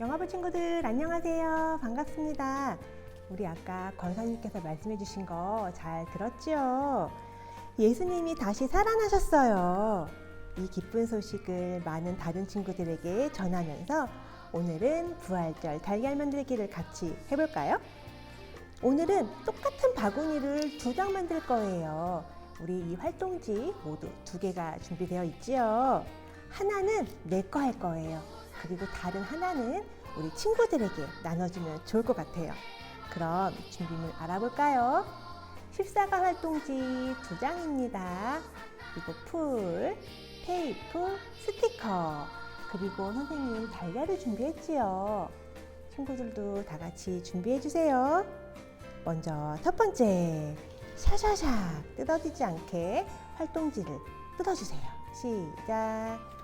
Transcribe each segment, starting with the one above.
영화부 친구들 안녕하세요. 반갑습니다. 우리 아까 권사님께서 말씀해 주신 거 잘 들었지요? 예수님이 다시 살아나셨어요. 이 기쁜 소식을 많은 다른 친구들에게 전하면서 오늘은 부활절 달걀 만들기를 같이 해볼까요? 오늘은 똑같은 바구니를 두 장 만들 거예요. 우리 이 활동지 모두 두 개가 준비되어 있지요. 하나는 내 거 할 거예요. 그리고 다른 하나는 우리 친구들에게 나눠주면 좋을 것 같아요. 그럼 준비물 알아볼까요? 14가 활동지 두 장입니다. 그리고 풀, 테이프, 스티커, 그리고 선생님 달걀을 준비했지요. 친구들도 다 같이 준비해 주세요. 먼저 첫 번째, 샤샤샥 뜯어지지 않게 활동지를 뜯어주세요. 시작.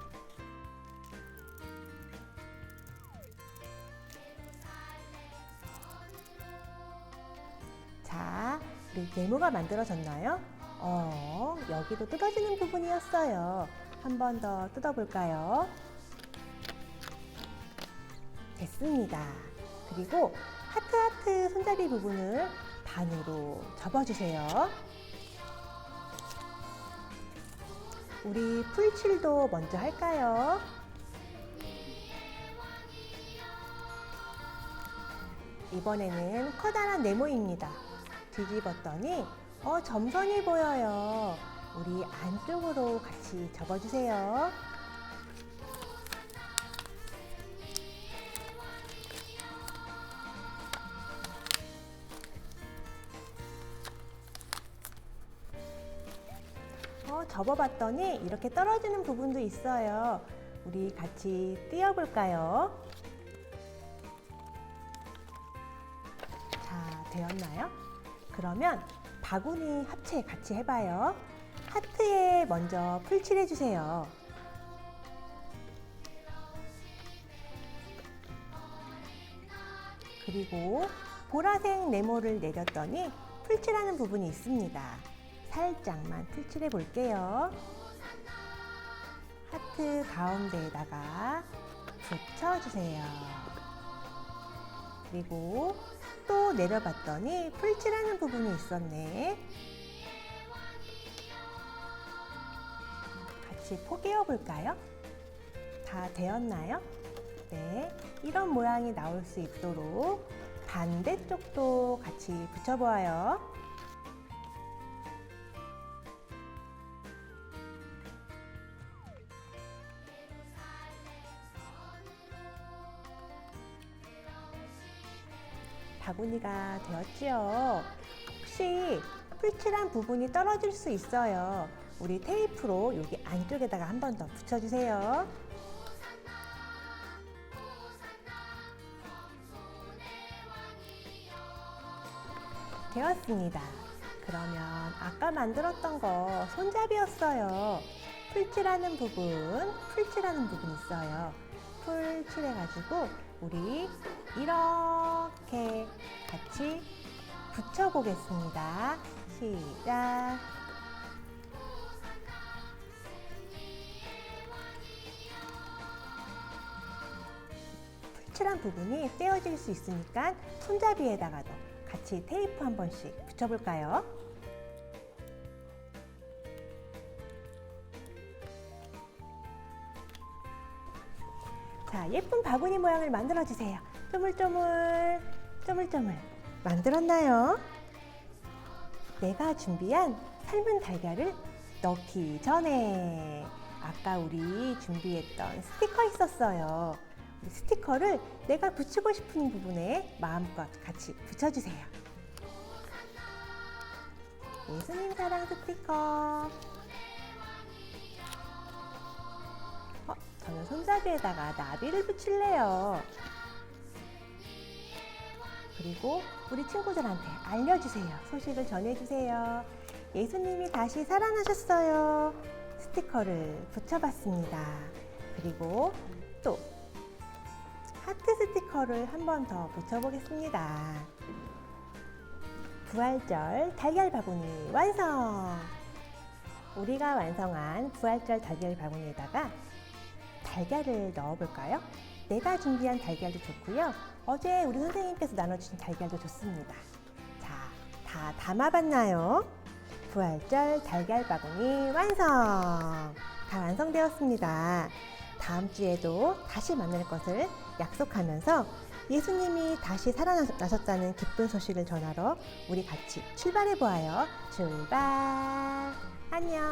우리 네모가 만들어졌나요? 어, 여기도 뜯어지는 부분이었어요. 한 번 더 뜯어볼까요? 됐습니다. 그리고 하트하트 손잡이 부분을 반으로 접어주세요. 우리 풀칠도 먼저 할까요? 이번에는 커다란 네모입니다. 뒤집었더니 어, 점선이 보여요. 우리 안쪽으로 같이 접어주세요. 어, 접어봤더니 이렇게 떨어지는 부분도 있어요. 우리 같이 띄워볼까요? 자, 되었나요? 그러면 바구니 합체 같이 해봐요. 하트에 먼저 풀칠해주세요. 그리고 보라색 네모를 내렸더니 풀칠하는 부분이 있습니다. 살짝만 풀칠해 볼게요. 하트 가운데에다가 붙여주세요. 그리고 또 내려봤더니 풀칠하는 부분이 있었네. 같이 포개어 볼까요? 다 되었나요? 네. 이런 모양이 나올 수 있도록 반대쪽도 같이 붙여보아요. 바구니가 되었지요. 혹시 풀칠한 부분이 떨어질 수 있어요. 우리 테이프로 여기 안쪽에다가 한 번 더 붙여주세요. 되었습니다. 그러면 아까 만들었던 거 손잡이였어요. 풀칠하는 부분, 풀칠하는 부분 있어요. 풀칠해가지고 우리 이렇게 같이 붙여보겠습니다. 시작. 풀칠한 부분이 떼어질 수 있으니까 손잡이에다가도 같이 테이프 한 번씩 붙여볼까요? 자, 예쁜 바구니 모양을 만들어 주세요. 쪼물쪼물, 쪼물쪼물. 만들었나요? 내가 준비한 삶은 달걀을 넣기 전에 아까 우리 준비했던 스티커 있었어요. 이 스티커를 내가 붙이고 싶은 부분에 마음껏 같이 붙여주세요. 예수님 사랑 스티커. 어, 저는 손잡이에다가 나비를 붙일래요. 그리고 우리 친구들한테 알려주세요. 소식을 전해주세요. 예수님이 다시 살아나셨어요. 스티커를 붙여봤습니다. 그리고 또 하트 스티커를 한 번 더 붙여보겠습니다. 부활절 달걀 바구니 완성! 우리가 완성한 부활절 달걀 바구니에다가 달걀을 넣어볼까요? 내가 준비한 달걀도 좋고요. 어제 우리 선생님께서 나눠주신 달걀도 좋습니다. 자, 다 담아봤나요? 부활절 달걀 바구니 완성! 다 완성되었습니다. 다음 주에도 다시 만날 것을 약속하면서 예수님이 다시 살아나셨다는 기쁜 소식을 전하러 우리 같이 출발해 보아요. 출발! 안녕!